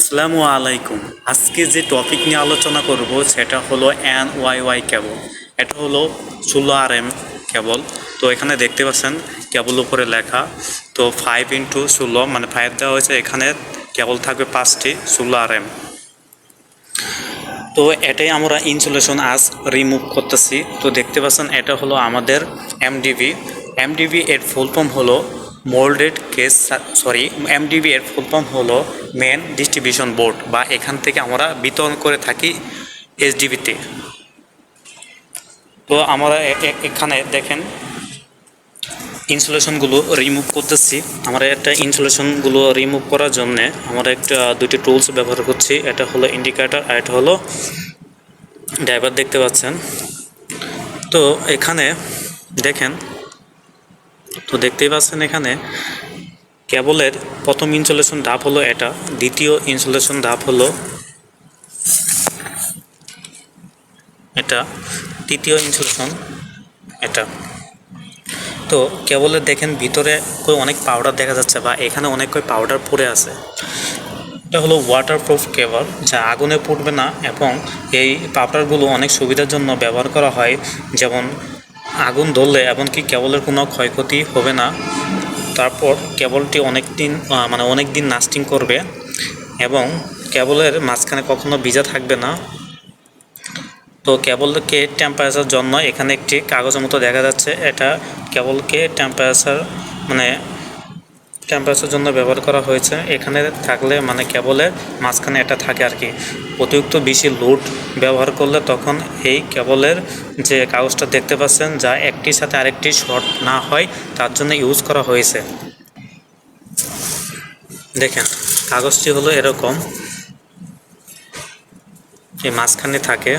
আসসালামু আলাইকুম। আজকে যে টপিক নিয়ে আলোচনা করব সেটা হলো এন ওয়াই ওয়াই কেবল এটা হলো ষোলো আর এম কেবল তো এখানে দেখতে পাচ্ছেন কেবল উপরে লেখা। তো ফাইভ ইন্টু ষোলো মানে ফাইভ দেওয়া হয়েছে। এখানে কেবল থাকবে পাঁচটি, ষোলো আর এম তো এটাই আমরা ইনসুলেশন আজ রিমুভ করতেছি। তো দেখতে পাচ্ছেন এটা হলো আমাদের এমডিবি এমডিবি এর ফুল ফর্ম হলো মোল্ডেড কেস সরি এমডিবি এর ফুল ফর্ম হলো মেন ডিস্ট্রিবিউশন বোর্ড বা এখান থেকে আমরা বিতরণ করে থাকি এইচডিবিতে তো। আমরা এখানে দেখেন ইনসুলেশনগুলো রিমুভ করতেছি। আমরা একটা ইনসুলেশনগুলো রিমুভ করার জন্যে আমরা একটা দুটি টুলস ব্যবহার করছি। এটা হলো ইন্ডিকেটর আর এটা হলো ড্রাইভার দেখতে পাচ্ছেন। তো এখানে দেখেন তো দেখতেই পাচ্ছেন এখানে, কেবলের প্রথম ইনসুলেশন ধাপ হলো এটা, দ্বিতীয় ইনসুলেশন ধাপ হলো এটা, তৃতীয় ইনসুলেশন এটা। তো কেবলে দেখেন ভিতরে কই অনেক পাউডার দেখা যাচ্ছে বা এখানে অনেক কই পাউডার পড়ে আছে। এটা হলো ওয়াটারপ্রুফ কেবল যা আগুনে পুড়বে না এবং এই পাউডারগুলো অনেক সুবিধার জন্য ব্যবহার করা হয়, যেমন আগুন ধরলে এমনকি কেবলের কোনো ক্ষয়ক্ষতি হবে না। তারপর কেবলটি অনেক দিন মানে অনেক দিন লাস্টিং করবে এবং কেবলের মাঝখানে কখনো ভিজা থাকবে না। তো কেবলকে টেম্পারেচার জন্য এখানে একটি কাগজের মতো দেখা যাচ্ছে। এটা কেবলকে টেম্পারেচার মানে টেম্পারেচার জন্য ব্যবহার করা হয়েছে। এখানে থাকলে মানে কেবলের মাঝখানে এটা থাকে আর কি। অতিরিক্ত বেশি লোড ব্যবহার করলে তখন এই কেবলের যে কাগজটা দেখতে পাচ্ছেন, যা একটির সাথে আরেকটি শর্ট না হয়, তার জন্য ইউজ করা হয়েছে। দেখেন, কাগজটি হলো এরকম। এই মাঝখানে থাকে।